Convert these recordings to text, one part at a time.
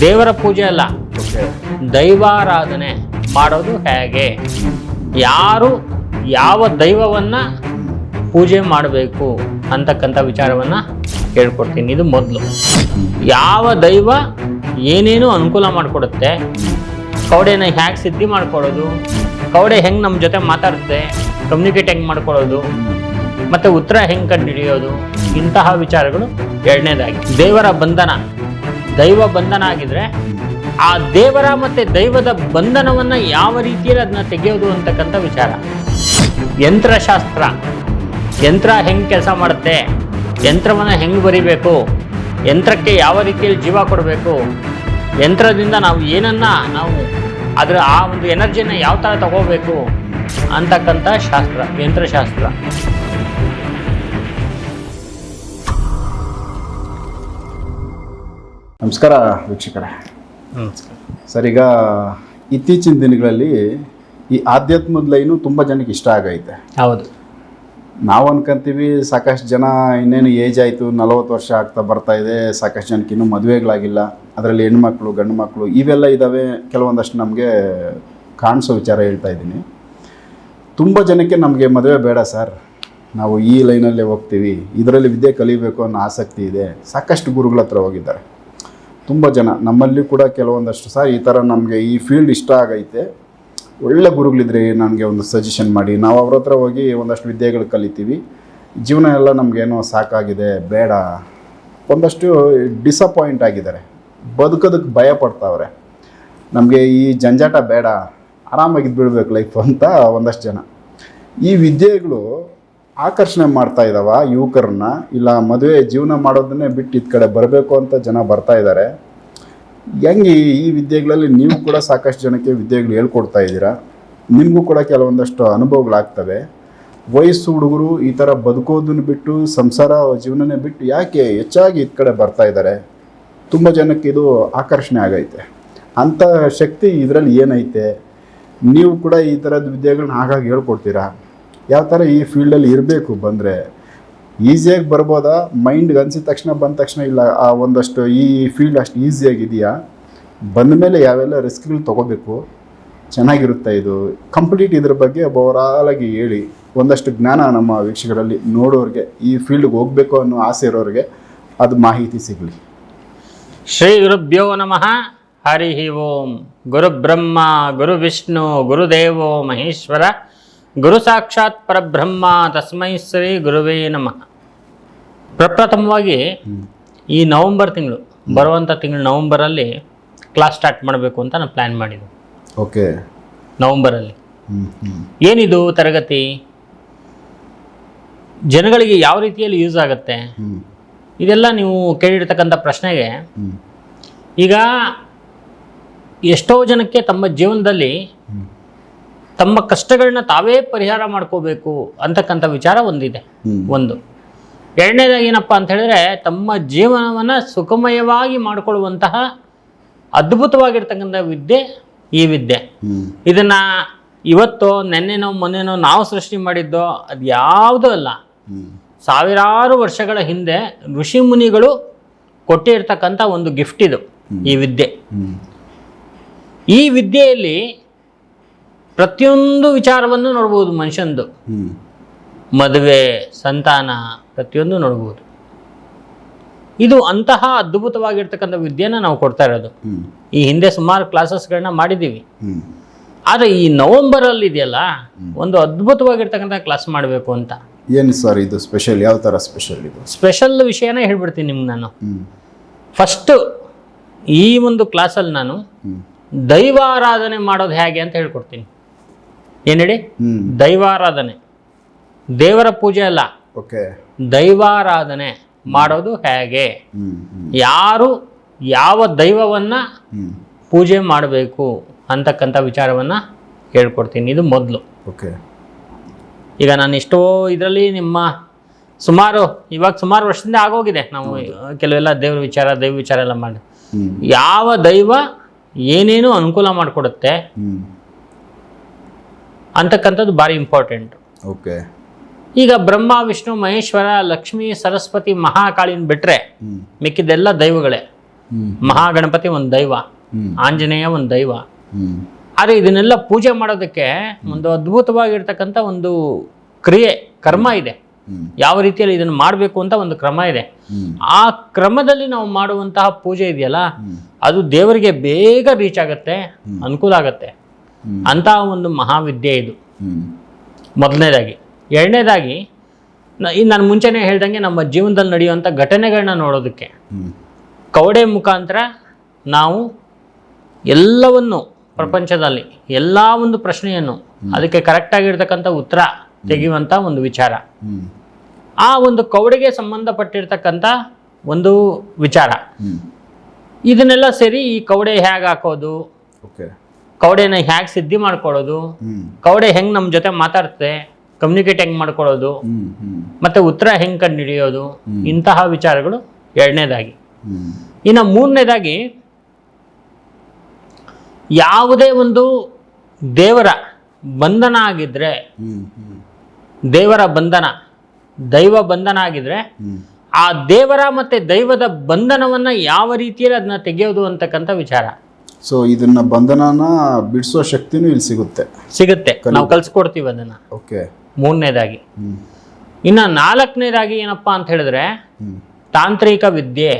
ದೇವರ ಪೂಜೆ ಅಲ್ಲ. ದೈವಾರಾಧನೆ ಮಾಡೋದು ಹೇಗೆ? ಯಾರು ಯಾವ ದೈವವನ್ನ ಪೂಜೆ ಮಾಡಬೇಕು ಅಂತಕ್ಕಂಥ ವಿಚಾರವನ್ನ ಹೇಳ್ಕೊಡ್ತೀನಿ. ಇದು ಮೊದಲು. ಯಾವ ದೈವ ಏನೇನು ಅನುಕೂಲ ಮಾಡಿಕೊಡುತ್ತೆ? ಕವಡೆನ ಹ್ಯಾಕ್ ಸಿದ್ಧಿ ಮಾಡ್ಕೊಳ್ಳೋದು? ಕವಡೆ ಹೆಂಗೆ ನಮ್ಮ ಜೊತೆ ಮಾತಾಡುತ್ತೆ? ಕಮ್ಯುನಿಕೇಟ್ ಹೆಂಗೆ ಮಾಡ್ಕೊಳ್ಳೋದು? ಮತ್ತು ಉತ್ತರ ಹೆಂಗೆ ಕಂಡುಹಿಡಿಯೋದು? ಇಂತಹ ವಿಚಾರಗಳು ಎರಡನೇದಾಗಿ. ದೇವರ ಬಂಧನ. ದೈವ ಬಂಧನ ಆಗಿದ್ರೆ ಆ ದೇವರ ಮತ್ತೆ ದೈವದ ಬಂಧನವನ್ನ ಯಾವ ರೀತಿಯಲ್ಲಿ ಅದನ್ನ ತೆಗೆಯೋದು ಅಂತಕ್ಕಂಥ ವಿಚಾರ. ಯಂತ್ರಶಾಸ್ತ್ರ. ಯಂತ್ರ ಹೆಂಗ್ ಕೆಲಸ ಮಾಡುತ್ತೆ? ಯಂತ್ರವನ್ನ ಹೆಂಗ್ ಬರಿಬೇಕು? ಯಂತ್ರಕ್ಕೆ ಯಾವ ರೀತಿಯಲ್ಲಿ ಜೀವ ಕೊಡಬೇಕು? ಯಂತ್ರದಿಂದ ನಾವು ಏನನ್ನ ನಾವು ಅದರ ಆ ಒಂದು ಎನರ್ಜಿನ ಯಾವ ಥರ ತಗೋಬೇಕು ಅಂತಕ್ಕಂಥ ಶಾಸ್ತ್ರ, ಯಂತ್ರಶಾಸ್ತ್ರ. ನಮಸ್ಕಾರ ವೀಕ್ಷಕರೇ. ಸರ್ ಈಗ ಇತ್ತೀಚಿನ ದಿನಗಳಲ್ಲಿ ಈ ಆಧ್ಯಾತ್ಮದ ಲೈನು ತುಂಬ ಜನಕ್ಕೆ ಇಷ್ಟ ಆಗೈತೆ. ಹೌದು. ನಾವು ಅನ್ಕೊಂತೀವಿ ಸಾಕಷ್ಟು ಜನ ಇನ್ನೇನು ಏಜ್ ಆಯಿತು ನಲವತ್ತು ವರ್ಷ ಆಗ್ತಾ ಬರ್ತಾ ಇದೆ ಸಾಕಷ್ಟು ಜನಕ್ಕೆ ಇನ್ನೂ ಮದುವೆಗಳಾಗಿಲ್ಲ ಅದರಲ್ಲಿ ಹೆಣ್ಮಕ್ಳು ಗಂಡು ಮಕ್ಕಳು ಇವೆಲ್ಲ ಇದ್ದಾವೆ ಕೆಲವೊಂದಷ್ಟು ನಮಗೆ ಕಾಣಿಸೋ ವಿಚಾರ ಹೇಳ್ತಾ ಇದ್ದೀನಿ. ತುಂಬ ಜನಕ್ಕೆ ನಮಗೆ ಮದುವೆ ಬೇಡ ಸರ್. ನಾವು ಈ ಲೈನಲ್ಲೇ ಹೋಗ್ತೀವಿ ಇದರಲ್ಲಿ ವಿದ್ಯೆ ಕಲಿಬೇಕು ಅನ್ನೋ ಆಸಕ್ತಿ ಇದೆ ಸಾಕಷ್ಟು ಗುರುಗಳ ಹತ್ರ ಹೋಗಿದ್ದಾರೆ. ತುಂಬ ಜನ. ನಮ್ಮಲ್ಲಿ ಕೂಡ ಕೆಲವೊಂದಷ್ಟು ಸಾರಿ ಈ ಥರ ನಮಗೆ ಈ ಫೀಲ್ಡ್ ಇಷ್ಟ ಆಗೈತೆ. ಒಳ್ಳೆ ಗುರುಗಳಿದ್ರೆ ನನಗೆ ಒಂದು ಸಜೆಷನ್ ಮಾಡಿ. ನಾವು ಅವ್ರ ಹತ್ರ ಹೋಗಿ ಒಂದಷ್ಟು ವಿದ್ಯೆಗಳು ಕಲಿತೀವಿ. ಜೀವನ ಎಲ್ಲ ನಮಗೇನೋ ಸಾಕಾಗಿದೆ, ಬೇಡ. ಒಂದಷ್ಟು ಡಿಸಪಾಯಿಂಟ್ ಆಗಿದ್ದಾರೆ. ಬದುಕೋದಕ್ಕೆ ಭಯ ಪಡ್ತಾವ್ರೆ. ನಮಗೆ ಈ ಜಂಜಾಟ ಬೇಡ. ಆರಾಮಾಗಿದ್ದು ಬಿಡಬೇಕು ಲೈಫ್ ಅಂತ ಒಂದಷ್ಟು ಜನ. ಈ ವಿದ್ಯೆಗಳು ಆಕರ್ಷಣೆ ಮಾಡ್ತಾ ಇದ್ದಾವ ಯುವಕರನ್ನ. ಇಲ್ಲ, ಮದುವೆ ಜೀವನ ಮಾಡೋದನ್ನೇ ಬಿಟ್ಟು ಇದ್ ಕಡೆ ಬರಬೇಕು ಅಂತ ಜನ ಬರ್ತಾ ಇದ್ದಾರೆ ಹೆಂಗೆ ಈ- ವಿದ್ಯೆಗಳಲ್ಲಿ ನೀವು ಕೂಡ ಸಾಕಷ್ಟು ಜನಕ್ಕೆ ವಿದ್ಯೆಗಳು ಹೇಳ್ಕೊಡ್ತಾ ಇದ್ದೀರಾ? ನಿಮಗೂ ಕೂಡ ಕೆಲವೊಂದಷ್ಟು ಅನುಭವಗಳಾಗ್ತವೆ. ವಯಸ್ಸು ಹುಡುಗರು ಈ ಥರ ಬದುಕೋದನ್ನು ಬಿಟ್ಟು, ಸಂಸಾರ ಜೀವನನೇ ಬಿಟ್ಟು ಯಾಕೆ ಹೆಚ್ಚಾಗಿ ಇದ್ ಕಡೆ ಬರ್ತಾ ಇದ್ದಾರೆ ತುಂಬ ಜನಕ್ಕೆ ಇದು ಆಕರ್ಷಣೆ ಆಗೈತೆ. ಅಂಥ ಶಕ್ತಿ ಇದರಲ್ಲಿ ಏನೈತೆ? ನೀವು ಕೂಡ ಈ ಥರದ ವಿದ್ಯೆಗಳನ್ನ ಹಾಗಾಗಿ ಹೇಳ್ಕೊಡ್ತೀರಾ? ಯಾವ ಥರ ಈ ಫೀಲ್ಡಲ್ಲಿ ಇರಬೇಕು ಬಂದರೆ ಈಸಿಯಾಗಿ ಬರ್ಬೋದಾ? ಮೈಂಡ್ಗೆ ಅನ್ಸಿದ ತಕ್ಷಣ ಬಂದ ತಕ್ಷಣ ಇಲ್ಲ, ಆ ಒಂದಷ್ಟು ಈ ಫೀಲ್ಡ್ ಅಷ್ಟು ಈಸಿಯಾಗಿದೆಯಾ ಬಂದ ಮೇಲೆ ಯಾವೆಲ್ಲ ರಿಸ್ಕ್ಗಳು ತೊಗೋಬೇಕು? ಚೆನ್ನಾಗಿರುತ್ತೆ ಇದು? ಕಂಪ್ಲೀಟ್ ಇದ್ರ ಬಗ್ಗೆ ಬೋರಾಲಾಗಿ ಹೇಳಿ. ಒಂದಷ್ಟು ಜ್ಞಾನ ನಮ್ಮ ವೀಕ್ಷಕರಲ್ಲಿ ನೋಡೋರಿಗೆ, ಈ ಫೀಲ್ಡ್ಗೆ ಹೋಗಬೇಕು ಅನ್ನೋ ಆಸೆ ಇರೋರಿಗೆ ಅದು ಮಾಹಿತಿ ಸಿಗಲಿ. ಶ್ರೀ ಗುರುಭ್ಯೋ ನಮಃ. ಹರಿ ಓಂ. ಗುರು ಬ್ರಹ್ಮ, ಗುರು ವಿಷ್ಣು, ಗುರುದೇವೋ ಮಹೇಶ್ವರ. ಗುರು ಸಾಕ್ಷಾತ್ ಪರಬ್ರಹ್ಮ ತಸ್ಮೈ ಶ್ರೀ ಗುರುವೇ ನಮಃ. ಪ್ರಪ್ರಥಮವಾಗಿ ಈ ನವಂಬರ್ ತಿಂಗಳು ಬರುವಂಥ ತಿಂಗಳು ನವಂಬರಲ್ಲಿ ಕ್ಲಾಸ್ ಸ್ಟಾರ್ಟ್ ಮಾಡಬೇಕು ಅಂತ ನಾನು ಪ್ಲ್ಯಾನ್ ಮಾಡಿದ್ದು ಓಕೆ. ನವಂಬರಲ್ಲಿ. ಏನಿದು ತರಗತಿ? ಜನಗಳಿಗೆ ಯಾವ ರೀತಿಯಲ್ಲಿ ಯೂಸ್ ಆಗುತ್ತೆ? ಇದೆಲ್ಲ ನೀವು ಕೇಳಿರ್ತಕ್ಕಂಥ ಪ್ರಶ್ನೆಗೆ ಈಗ ಎಷ್ಟೋ ಜನಕ್ಕೆ ತಮ್ಮ ಜೀವನದಲ್ಲಿ. ತಮ್ಮ ಕಷ್ಟಗಳನ್ನ ತಾವೇ ಪರಿಹಾರ ಮಾಡ್ಕೋಬೇಕು ಅಂತಕ್ಕಂಥ ವಿಚಾರ ಒಂದಿದೆ. ಒಂದು. ಎರಡನೇದಾಗಿ ಏನಪ್ಪ ಅಂತ ಹೇಳಿದ್ರೆ ತಮ್ಮ ಜೀವನವನ್ನು ಸುಖಮಯವಾಗಿ ಮಾಡಿಕೊಳ್ಳುವಂತಹ ಅದ್ಭುತವಾಗಿರ್ತಕ್ಕಂಥ ವಿದ್ಯೆ ಈ ವಿದ್ಯೆ. ಇದನ್ನ ಇವತ್ತು ನೆನ್ನೆನೋ ಮೊನ್ನೆನೋ ನಾವು ಸೃಷ್ಟಿ ಮಾಡಿದ್ದೋ ಅದು ಯಾವುದೂ ಅಲ್ಲ. ಸಾವಿರಾರು ವರ್ಷಗಳ ಹಿಂದೆ ಋಷಿ ಮುನಿಗಳು ಕೊಟ್ಟಿರ್ತಕ್ಕಂಥ ಒಂದು ಗಿಫ್ಟ್ ಇದು ಈ ವಿದ್ಯೆ. ಈ ವಿದ್ಯೆಯಲ್ಲಿ ಪ್ರತಿಯೊಂದು ವಿಚಾರವನ್ನು ನೋಡ್ಬೋದು ಮನುಷ್ಯಂದು. ಮದುವೆ ಸಂತಾನ ಪ್ರತಿಯೊಂದು ನೋಡ್ಬೋದು. ಇದು ಅಂತಹ ಅದ್ಭುತವಾಗಿರ್ತಕ್ಕಂಥ ವಿದ್ಯೆನ ನಾವು ಕೊಡ್ತಾ ಇರೋದು. ಈ ಹಿಂದೆ ಸುಮಾರು ಕ್ಲಾಸಸ್ಗಳನ್ನ ಮಾಡಿದ್ದೀವಿ. ಆದರೆ ಈ ನವಂಬರಲ್ಲಿ ಇದೆಯಲ್ಲ ಒಂದು ಅದ್ಭುತವಾಗಿರ್ತಕ್ಕಂಥ ಕ್ಲಾಸ್ ಮಾಡಬೇಕು ಅಂತ. ಏನು ಸರ್ ಇದು ಸ್ಪೆಷಲ್ ಯಾವ ಥರ ಸ್ಪೆಷಲ್ ಇದು? ಸ್ಪೆಷಲ್ ವಿಷಯನ ಹೇಳ್ಬಿಡ್ತೀನಿ ನಿಮ್ಗೆ ನಾನು. ಫಸ್ಟು ಈ ಒಂದು ಕ್ಲಾಸಲ್ಲಿ ನಾನು ದೈವಾರಾಧನೆ ಮಾಡೋದು ಹೇಗೆ ಅಂತ ಹೇಳ್ಕೊಡ್ತೀನಿ. ಏನು ಹೇಳಿ ದೈವಾರಾಧನೆ. ದೇವರ ಪೂಜೆ ಅಲ್ಲ. ಓಕೆ. ದೈವಾರಾಧನೆ ಮಾಡೋದು ಹೇಗೆ? ಯಾರು ಯಾವ ದೈವವನ್ನ ಪೂಜೆ ಮಾಡಬೇಕು ಅಂತಕ್ಕಂಥ ವಿಚಾರವನ್ನ ಹೇಳ್ಕೊಡ್ತೀನಿ. ಇದು ಮೊದಲು. ಓಕೆ. ಈಗ ನಾನು ಎಷ್ಟೋ ಇದರಲ್ಲಿ ನಿಮ್ಮ ಸುಮಾರು ಇವಾಗ ಸುಮಾರು ವರ್ಷದಿಂದ ಆಗೋಗಿದೆ. ನಾವು ಕೆಲವೆಲ್ಲ ದೇವ್ರ ವಿಚಾರ ದೈವ ವಿಚಾರ ಎಲ್ಲ ಮಾಡಿ. ಯಾವ ದೈವ ಏನೇನು ಅನುಕೂಲ ಮಾಡಿಕೊಡುತ್ತೆ ಅಂತಕ್ಕಂಥದ್ದು ಭಾರಿ ಇಂಪಾರ್ಟೆಂಟ್ ಓಕೆ ಈಗ ಬ್ರಹ್ಮ ವಿಷ್ಣು ಮಹೇಶ್ವರ ಲಕ್ಷ್ಮಿ ಸರಸ್ವತಿ ಮಹಾಕಾಳಿನ ಬಿಟ್ಟರೆ ಮಿಕ್ಕಿದೆಲ್ಲ ದೈವಗಳೇ. ಮಹಾಗಣಪತಿ ಒಂದು ದೈವ ಆಂಜನೇಯ ಒಂದು ದೈವ. ಆದರೆ ಇದನ್ನೆಲ್ಲ ಪೂಜೆ ಮಾಡೋದಕ್ಕೆ ಒಂದು ಅದ್ಭುತವಾಗಿರ್ತಕ್ಕಂಥ ಒಂದು ಕ್ರಿಯೆ ಕರ್ಮ ಇದೆ. ಯಾವ ರೀತಿಯಲ್ಲಿ ಇದನ್ನು ಮಾಡಬೇಕು ಅಂತ ಒಂದು ಕ್ರಮ ಇದೆ. ಆ ಕ್ರಮದಲ್ಲಿ ನಾವು ಮಾಡುವಂತಹ ಪೂಜೆ ಇದೆಯಲ್ಲ ಅದು ದೇವರಿಗೆ ಬೇಗ ರೀಚ್ ಆಗುತ್ತೆ ಅನುಕೂಲ ಆಗುತ್ತೆ. ಅಂತಹ ಒಂದು ಮಹಾವಿದ್ಯೆ ಇದು. ಮೊದಲನೇದಾಗಿ. ಎರಡನೇದಾಗಿ ಈ ನಾನು ಮುಂಚೆನೇ ಹೇಳ್ದಂಗೆ ನಮ್ಮ ಜೀವನದಲ್ಲಿ ನಡೆಯುವಂಥ ಘಟನೆಗಳನ್ನ ನೋಡೋದಕ್ಕೆ. ಕೌಡೆ ಕವಡೆ ಮುಖಾಂತರ ನಾವು ಎಲ್ಲವನ್ನು ಪ್ರಪಂಚದಲ್ಲಿ ಎಲ್ಲ ಒಂದು ಪ್ರಶ್ನೆಯನ್ನು ಅದಕ್ಕೆ ಕರೆಕ್ಟಾಗಿರ್ತಕ್ಕಂಥ ಉತ್ತರ ತೆಗೆಯುವಂಥ ಒಂದು ವಿಚಾರ. ಆ ಒಂದು ಕವಡೆಗೆ ಸಂಬಂಧಪಟ್ಟಿರ್ತಕ್ಕಂಥ ಒಂದು ವಿಚಾರ. ಇದನ್ನೆಲ್ಲ ಸರಿ ಈ ಕವಡೆ ಹೇಗೆ ಹಾಕೋದು? ಓಕೆ. ಕವಡೆನ ಹೇಗೆ ಸಿದ್ಧಿ ಮಾಡ್ಕೊಳ್ಳೋದು? ಕೌಡೆ ಹೆಂಗ್ ನಮ್ ನಮ್ಮ ಜೊತೆ ಮಾತಾಡ್ತೆ ಕಮ್ಯುನಿಕೇಟ್ ಹೆಂಗ್ ಮಾಡ್ಕೊಳ್ಳೋದು? ಹ್ಮ್ ಹ್ಮ್. ಉತ್ತರ ಹೆಂಗ್ ಕಂಡು ಹಿಡಿಯೋದು ಇಂತಹ ವಿಚಾರಗಳು ಎರಡನೇದಾಗಿ. ಇನ್ನ ಮೂರನೇದಾಗಿ ಯಾವುದೇ ಒಂದು ದೇವರ ಬಂಧನ ಆಗಿದ್ರೆ ದೇವರ ಬಂಧನ ದೈವ ಬಂಧನ ಆಗಿದ್ರೆ ಆ ದೇವರ ಮತ್ತೆ ದೈವದ ಬಂಧನವನ್ನ ಯಾವ ರೀತಿಯಲ್ಲಿ ಅದನ್ನ ತೆಗೆಯೋದು ಅಂತಕ್ಕಂಥ ವಿಚಾರ. ಸೊ ಇದನ್ನ ಬಂಧನನ ಬಿಡಿಸೋ ಶಕ್ತಿನೂ ಇಲ್ಲಿ ಸಿಗುತ್ತೆ. ಸಿಗುತ್ತೆ. ನಾವು ಕಲ್ಸ್ಕೊಡ್ತೀವಿ ಅದನ್ನ. ಓಕೆ ಮೂರನೇದಾಗಿ. ಇನ್ನ ನಾಲ್ಕನೇದಾಗಿ ಏನಪ್ಪಾ ಅಂತ ಹೇಳಿದ್ರೆ ತಾಂತ್ರಿಕ ವಿದ್ಯೆ.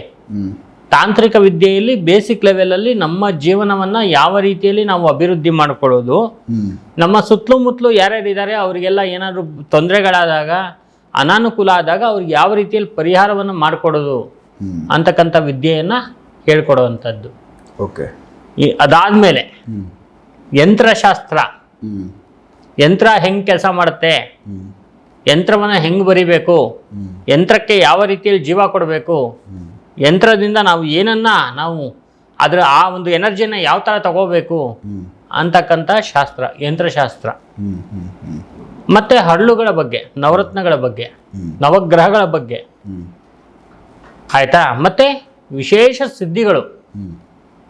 ತಾಂತ್ರಿಕ ವಿದ್ಯೆಯಲ್ಲಿ ಬೇಸಿಕ್ ಲೆವೆಲಲ್ಲಿ ನಮ್ಮ ಜೀವನವನ್ನ ಯಾವ ರೀತಿಯಲ್ಲಿ ನಾವು ಅಭಿವೃದ್ಧಿ ಮಾಡ್ಕೊಳ್ಳೋದು. ನಮ್ಮ ಸುತ್ತಲೂ ಮುತ್ತಲು ಯಾರ್ಯಾರಿದ್ದಾರೆ ಅವರಿಗೆಲ್ಲ ಏನಾದರೂ ತೊಂದರೆಗಳಾದಾಗ ಅನಾನುಕೂಲ ಆದಾಗ ಅವ್ರಿಗೆ ಯಾವ ರೀತಿಯಲ್ಲಿ ಪರಿಹಾರವನ್ನು ಮಾಡಿಕೊಡೋದು ಅಂತಕ್ಕಂಥ ವಿದ್ಯೆಯನ್ನು ಹೇಳ್ಕೊಡುವಂಥದ್ದು. ಓಕೆ ಈ ಅದಾದಮೇಲೆ ಯಂತ್ರಶಾಸ್ತ್ರ. ಯಂತ್ರ ಹೆಂಗೆ ಕೆಲಸ ಮಾಡುತ್ತೆ? ಯಂತ್ರವನ್ನ ಹೆಂಗೆ ಬರಿಬೇಕು? ಯಂತ್ರಕ್ಕೆ ಯಾವ ರೀತಿಯಲ್ಲಿ ಜೀವ ಕೊಡಬೇಕು? ಯಂತ್ರದಿಂದ ನಾವು ಏನನ್ನ ನಾವು ಅದರ ಆ ಒಂದು ಎನರ್ಜಿನ ಯಾವ ಥರ ತಗೋಬೇಕು? ಅಂತಕ್ಕಂಥ ಶಾಸ್ತ್ರ ಯಂತ್ರಶಾಸ್ತ್ರ. ಮತ್ತು ಹರಳುಗಳ ಬಗ್ಗೆ ನವರತ್ನಗಳ ಬಗ್ಗೆ ನವಗ್ರಹಗಳ ಬಗ್ಗೆ. ಆಯ್ತಾ? ಮತ್ತು ವಿಶೇಷ ಸಿದ್ಧಿಗಳು.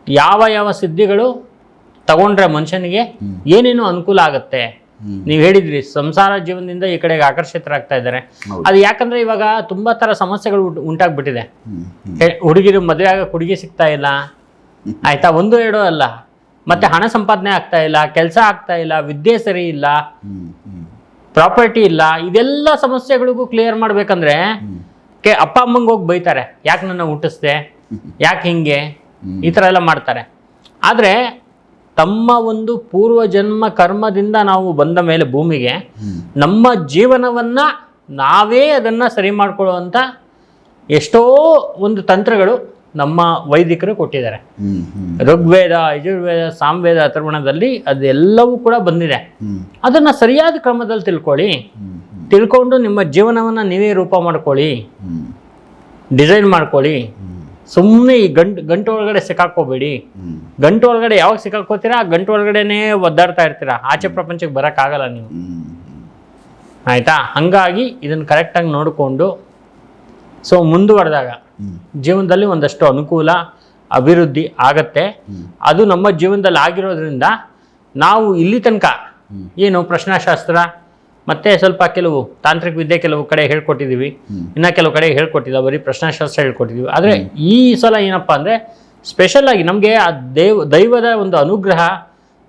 ಯಾವ ಯಾವ ಸಿದ್ಧಿಗಳು ತಗೊಂಡ್ರೆ ಮನುಷ್ಯನಿಗೆ. ಏನೇನು ಅನುಕೂಲ ಆಗುತ್ತೆ? ನೀವು ಹೇಳಿದ್ರಿ ಸಂಸಾರ ಜೀವನದಿಂದ ಈ ಕಡೆಗೆ ಆಕರ್ಷಿತರಾಗ್ತಾ ಇದ್ದಾರೆ. ಅದು ಯಾಕಂದ್ರೆ ಇವಾಗ ತುಂಬಾ ತರ ಸಮಸ್ಯೆಗಳು ಉಂಟ್- ಉಂಟಾಗ್ಬಿಟ್ಟಿದೆ. ಹುಡುಗಿರು ಮದುವೆ ಆಗ ಹುಡುಗಿ ಸಿಗ್ತಾ ಇಲ್ಲ. ಆಯ್ತಾ? ಒಂದು ಎರಡು ಅಲ್ಲ. ಮತ್ತೆ ಹಣ ಸಂಪಾದನೆ ಆಗ್ತಾ ಇಲ್ಲ ಕೆಲಸ ಆಗ್ತಾ ಇಲ್ಲ ವಿದ್ಯೆ ಸರಿ ಇಲ್ಲ ಪ್ರಾಪರ್ಟಿ ಇಲ್ಲ ಇದೆಲ್ಲ ಸಮಸ್ಯೆಗಳಿಗೂ ಕ್ಲಿಯರ್ ಮಾಡ್ಬೇಕಂದ್ರೆ ಕೆ ಅಪ್ಪ ಅಮ್ಮಂಗೆ ಹೋಗಿ ಬೈತಾರೆ. ಯಾಕೆ ನನ್ನ ಹುಟ್ಟಿಸ್ದೆ ಯಾಕೆ ಹಿಂಗೆ. ಈ ಥರ ಎಲ್ಲ ಮಾಡ್ತಾರೆ. ಆದರೆ ತಮ್ಮ ಒಂದು ಪೂರ್ವ ಜನ್ಮ ಕರ್ಮದಿಂದ ನಾವು ಬಂದ ಮೇಲೆ ಭೂಮಿಗೆ ನಮ್ಮ ಜೀವನವನ್ನ ನಾವೇ ಅದನ್ನ ಸರಿ ಮಾಡಿಕೊಳ್ಳುವಂಥ ಎಷ್ಟೋ ಒಂದು ತಂತ್ರಗಳು ನಮ್ಮ ವೈದಿಕರು ಕೊಟ್ಟಿದ್ದಾರೆ. ಋಗ್ವೇದ, ಯಜುರ್ವೇದ, ಸಾಮವೇದ ಅಥರ್ವಣದಲ್ಲಿ ಅದೆಲ್ಲವೂ ಕೂಡ ಬಂದಿದೆ. ಅದನ್ನ ಸರಿಯಾದ ಕ್ರಮದಲ್ಲಿ ತಿಳ್ಕೊಳ್ಳಿ. ತಿಳ್ಕೊಂಡು ನಿಮ್ಮ ಜೀವನವನ್ನ ನೀವೇ ರೂಪ ಮಾಡ್ಕೊಳ್ಳಿ. ಡಿಸೈನ್ ಮಾಡ್ಕೊಳ್ಳಿ. ಸುಮ್ಮನೆ ಈ ಗಂಟು ಗಂಟು ಒಳಗಡೆ ಸಿಕ್ಕಾಕೋಬೇಡಿ ಗಂಟು ಒಳಗಡೆ ಯಾವಾಗ ಸಿಕ್ಕಾಕೋತೀರಾ ಆ ಗಂಟು ಒಳಗಡೆನೇ ಒದ್ದಾಡ್ತಾ ಇರ್ತೀರಾ. ಆಚೆ ಪ್ರಪಂಚಕ್ಕೆ ಬರೋಕ್ಕಾಗಲ್ಲ ನೀವು. ಆಯಿತಾ? ಹಂಗಾಗಿ ಇದನ್ನು ಕರೆಕ್ಟಾಗಿ ನೋಡಿಕೊಂಡು ಸೊ ಮುಂದುವರೆದಾಗ ಜೀವನದಲ್ಲಿ ಒಂದಷ್ಟು ಅನುಕೂಲ ಅಭಿವೃದ್ಧಿ ಆಗತ್ತೆ. ಅದು ನಮ್ಮ ಜೀವನದಲ್ಲಿ ಆಗಿರೋದ್ರಿಂದ ನಾವು ಇಲ್ಲಿ ತನಕ. ಏನು ಪ್ರಶ್ನಾಶಾಸ್ತ್ರ ಮತ್ತೆ ಸ್ವಲ್ಪ ಕೆಲವು ತಾಂತ್ರಿಕ ವಿದ್ಯೆ ಕೆಲವು ಕಡೆ ಹೇಳ್ಕೊಟ್ಟಿದ್ದೀವಿ. ಇನ್ನು ಕೆಲವು ಕಡೆ ಹೇಳ್ಕೊಟ್ಟಿಲ್ಲ ಬರೀ ಪ್ರಶ್ನಾಶಾಸ್ತ್ರ ಹೇಳ್ಕೊಟ್ಟಿದ್ದೀವಿ. ಆದರೆ ಈ ಸಲ ಏನಪ್ಪ ಅಂದರೆ ಸ್ಪೆಷಲ್ ಆಗಿ ನಮಗೆ ಆ ದೇವ್ ದೈವದ ಒಂದು ಅನುಗ್ರಹ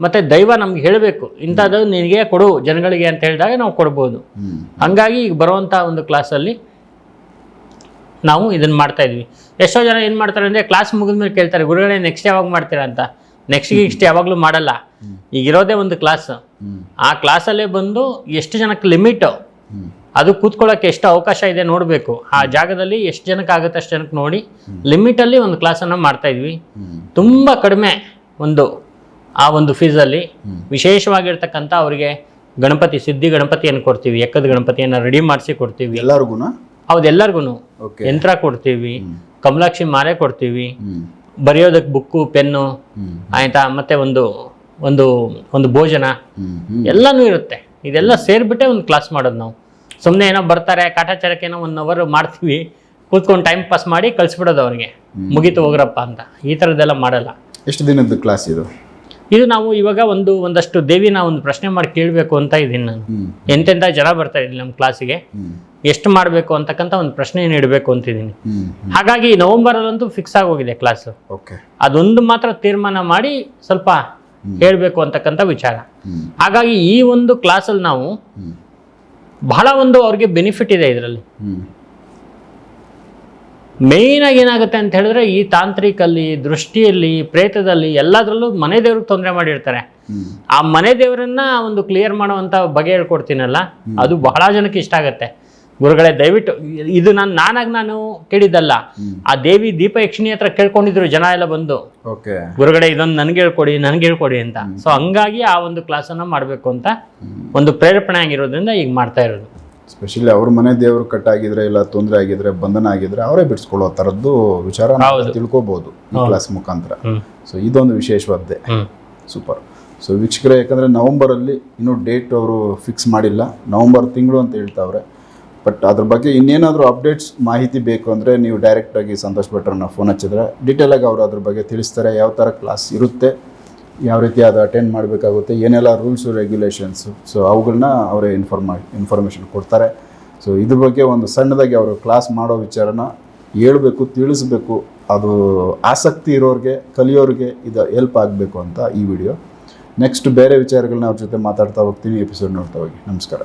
ಮತ್ತು ದೈವ ನಮ್ಗೆ ಹೇಳಬೇಕು. ಇಂಥದ್ದು ನಿನಗೆ ಕೊಡು ಜನಗಳಿಗೆ ಅಂತ ಹೇಳಿದಾಗ ನಾವು ಕೊಡ್ಬೋದು. ಹಂಗಾಗಿ ಈಗ ಬರುವಂಥ ಒಂದು ಕ್ಲಾಸಲ್ಲಿ ನಾವು ಇದನ್ನು ಮಾಡ್ತಾ ಇದ್ವಿ. ಎಷ್ಟೋ ಜನ ಏನು ಮಾಡ್ತಾರೆ ಅಂದರೆ ಕ್ಲಾಸ್ ಮುಗಿದ್ಮೇಲೆ ಕೇಳ್ತಾರೆ ಗುರುಗಳೇ ನೆಕ್ಸ್ಟ್ ಯಾವಾಗ ಮಾಡ್ತೀರಾ ಅಂತ. ನೆಕ್ಸ್ಟ್ ಇಷ್ಟು ಯಾವಾಗಲೂ ಮಾಡಲ್ಲ. ಈಗ ಇರೋದೇ ಒಂದು ಕ್ಲಾಸ್ ಆ ಕ್ಲಾಸಲ್ಲೇ ಬಂದು ಎಷ್ಟು ಜನಕ್ಕೆ ಲಿಮಿಟ್ ಅದು ಕೂತ್ಕೊಳ್ಳೋಕೆ ಎಷ್ಟು ಅವಕಾಶ ಇದೆ ನೋಡಬೇಕು. ಆ ಜಾಗದಲ್ಲಿ ಎಷ್ಟು ಜನಕ್ಕೆ ಆಗುತ್ತೆ ಅಷ್ಟು ಜನಕ್ಕೆ ನೋಡಿ ಲಿಮಿಟಲ್ಲಿ ಒಂದು ಕ್ಲಾಸನ್ನು ಮಾಡ್ತಾ ಇದ್ವಿ. ತುಂಬ ಕಡಿಮೆ ಒಂದು ಆ ಒಂದು ಫೀಸಲ್ಲಿ. ವಿಶೇಷವಾಗಿರ್ತಕ್ಕಂಥ ಅವರಿಗೆ ಗಣಪತಿ ಸಿದ್ಧಿ ಗಣಪತಿಯನ್ನು ಕೊಡ್ತೀವಿ ಎಕ್ಕದ ಗಣಪತಿಯನ್ನು ರೆಡಿ ಮಾಡಿಸಿ ಕೊಡ್ತೀವಿ. ಎಲ್ಲರಿಗೂ ಹೌದೆಲ್ಲರಿಗೂ ಓಕೆ ಯಂತ್ರ ಕೊಡ್ತೀವಿ ಕಮಲಾಕ್ಷಿ ಮಾರೆ ಕೊಡ್ತೀವಿ. ಬರೆಯೋದಕ್ಕೆ ಬುಕ್ಕು ಪೆನ್ನು ಆಯಿತಾ? ಮತ್ತೆ ಒಂದು ಒಂದು ಒಂದು ಭೋಜನ ಎಲ್ಲನೂ ಇರುತ್ತೆ. ಇದೆಲ್ಲ ಸೇರಿಬಿಟ್ಟೆ ಒಂದು ಕ್ಲಾಸ್ ಮಾಡೋದು ನಾವು. ಸುಮ್ಮನೆ ಏನೋ ಬರ್ತಾರೆ ಕಾಟಾಚಾರಕ್ಕೆ ಏನೋ ಒನ್ ಅವರ್ ಮಾಡ್ತೀವಿ ಕೂತ್ಕೊಂಡು ಟೈಮ್ ಪಾಸ್ ಮಾಡಿ ಕಳಿಸ್ಬಿಡೋದು ಅವ್ರಿಗೆ. ಮುಗೀತು ಹೋಗ್ರಪ್ಪ ಅಂತ. ಈ ಥರದ್ದೆಲ್ಲ ಮಾಡಲ್ಲ. ಎಷ್ಟು ದಿನದ ಕ್ಲಾಸ್ ಇದು? ಇದು ನಾವು ಇವಾಗ ಒಂದು ಒಂದಷ್ಟು ದೇವಿನ ಒಂದು ಪ್ರಶ್ನೆ ಮಾಡಿ ಕೇಳಬೇಕು ಅಂತ ಇದ್ದೀನಿ ನಾನು. ಎಂತೆಂತ ಎಂತೆಂಥ ಜನ ಬರ್ತಾ ಇದ್ದೀನಿ ನಮ್ಮ ಕ್ಲಾಸಿಗೆ ಎಷ್ಟು ಮಾಡಬೇಕು ಅಂತಕ್ಕಂಥ ಒಂದು ಪ್ರಶ್ನೆ ನೀಡಬೇಕು ಅಂತಿದ್ದೀನಿ ಹಾಗಾಗಿ ನವೆಂಬರಲ್ಲಂತೂ ಫಿಕ್ಸ್ ಆಗೋಗಿದೆ ಕ್ಲಾಸ್ ಓಕೆ ಅದೊಂದು ಮಾತ್ರ ತೀರ್ಮಾನ ಮಾಡಿ ಸ್ವಲ್ಪ ಹೇಳಬೇಕು ಅಂತಕ್ಕಂಥ ವಿಚಾರ. ಹಾಗಾಗಿ ಈ ಒಂದು ಕ್ಲಾಸಲ್ಲಿ ನಾವು ಬಹಳ ಒಂದು ಅವ್ರಿಗೆ ಬೆನಿಫಿಟ್ ಇದೆ ಇದರಲ್ಲಿ. ಮೇಯ್ನಾಗಿ ಏನಾಗುತ್ತೆ ಅಂತ ಹೇಳಿದ್ರೆ ಈ ತಾಂತ್ರಿಕಲ್ಲಿ ದೃಷ್ಟಿಯಲ್ಲಿ ಪ್ರೇತದಲ್ಲಿ ಎಲ್ಲದರಲ್ಲೂ ಮನೆ ದೇವ್ರಿಗೆ ತೊಂದರೆ ಮಾಡಿರ್ತಾರೆ. ಆ ಮನೆ ದೇವರನ್ನ ಒಂದು ಕ್ಲಿಯರ್ ಮಾಡುವಂಥ ಬಗೆ ಹೇಳ್ಕೊಡ್ತೀನಲ್ಲ ಅದು ಬಹಳ ಜನಕ್ಕೆ ಇಷ್ಟ ಆಗುತ್ತೆ. ಗುರುಗಳೇ ದಯವಿಟ್ಟು ಇದು ನಾನು ನಾನಾಗಿ ನಾನು ಕೇಳಿದ್ದಲ್ಲ ಆ ದೇವಿ ದೀಪ ಯಕ್ಷಿಣಿ ಹತ್ರ ಕೇಳ್ಕೊಂಡಿದ್ರು ಜನ ಎಲ್ಲ ಬಂದು. ಓಕೆ ಗುರುಗಳೇ ಇದೊಂದು ನನಗೆ ಹೇಳ್ಕೊಡಿ ನನಗೆ ಹೇಳ್ಕೊಡಿ ಅಂತ. ಸೊ ಹಂಗಾಗಿ ಆ ಒಂದು ಕ್ಲಾಸನ್ನು ಮಾಡಬೇಕು ಅಂತ ಒಂದು ಪ್ರೇರೇಪಣೆ ಆಗಿರೋದ್ರಿಂದ ಈಗ ಮಾಡ್ತಾ ಇರೋದು. ಸ್ಪೆಷಲಿ ಅವ್ರ ಮನೆ ದೇವರು ಕಟ್ಟಾಗಿದ್ರೆ ಇಲ್ಲ ತೊಂದರೆ ಆಗಿದ್ರೆ ಬಂಧನ ಆಗಿದ್ರೆ ಅವರೇ ಬಿಡಿಸ್ಕೊಳ್ಳೋ ಥರದ್ದು ವಿಚಾರ ತಿಳ್ಕೋಬಹುದು. ತಿಳ್ಕೊಬೋದು ಈ ಕ್ಲಾಸ್ ಮುಖಾಂತರ. ಸೊ ಇದೊಂದು ವಿಶೇಷವಾದ್ದೆ. ಸೂಪರ್ ಸೊ ವೀಕ್ಷಕರೇ ನವೆಂಬರ್ ಅಲ್ಲಿ ಇನ್ನು ಡೇಟ್ ಅವರು ಫಿಕ್ಸ್ ಮಾಡಿಲ್ಲ. ನವಂಬರ್ ತಿಂಗಳು ಅಂತ ಹೇಳ್ತಾವ್ರೆ. ಬಟ್ ಅದ್ರ ಬಗ್ಗೆ ಇನ್ನೇನಾದರೂ ಅಪ್ಡೇಟ್ಸ್ ಮಾಹಿತಿ ಬೇಕು ಅಂದರೆ ನೀವು ಡೈರೆಕ್ಟಾಗಿ ಸಂತೋಷ್ ಭಟ್ರನ್ನ ಫೋನ್ ಹಚ್ಚಿದ್ರೆ ಡೀಟೇಲಾಗಿ ಅವರು ಅದ್ರ ಬಗ್ಗೆ ತಿಳಿಸ್ತಾರೆ ಯಾವ ಥರ ಕ್ಲಾಸ್ ಇರುತ್ತೆ. ಯಾವ ರೀತಿ ಅದು ಅಟೆಂಡ್ ಮಾಡಬೇಕಾಗುತ್ತೆ, ಏನೆಲ್ಲ ರೂಲ್ಸು ರೆಗ್ಯುಲೇಷನ್ಸು ಸೊ ಅವುಗಳನ್ನ ಅವರೇ ಇನ್ಫಾರ್ಮ್ ಇನ್ಫಾರ್ಮೇಷನ್ ಕೊಡ್ತಾರೆ. ಸೊ ಇದ್ರ ಬಗ್ಗೆ ಒಂದು ಸಣ್ಣದಾಗಿ ಅವರು ಕ್ಲಾಸ್ ಮಾಡೋ ವಿಚಾರನ ಹೇಳ್ಬೇಕು, ತಿಳಿಸ್ಬೇಕು, ಅದು ಆಸಕ್ತಿ ಇರೋರಿಗೆ, ಕಲಿಯೋರಿಗೆ ಇದು ಹೆಲ್ಪ್ ಆಗಬೇಕು ಅಂತ ಈ ವಿಡಿಯೋ ನೆಕ್ಸ್ಟ್ ಬೇರೆ ವಿಚಾರಗಳನ್ನ ಅವ್ರ ಜೊತೆ ಮಾತಾಡ್ತಾ ಹೋಗ್ತೀನಿ ಎಪಿಸೋಡ್ ನೋಡ್ತಾ ಹೋಗಿ. ನಮಸ್ಕಾರ.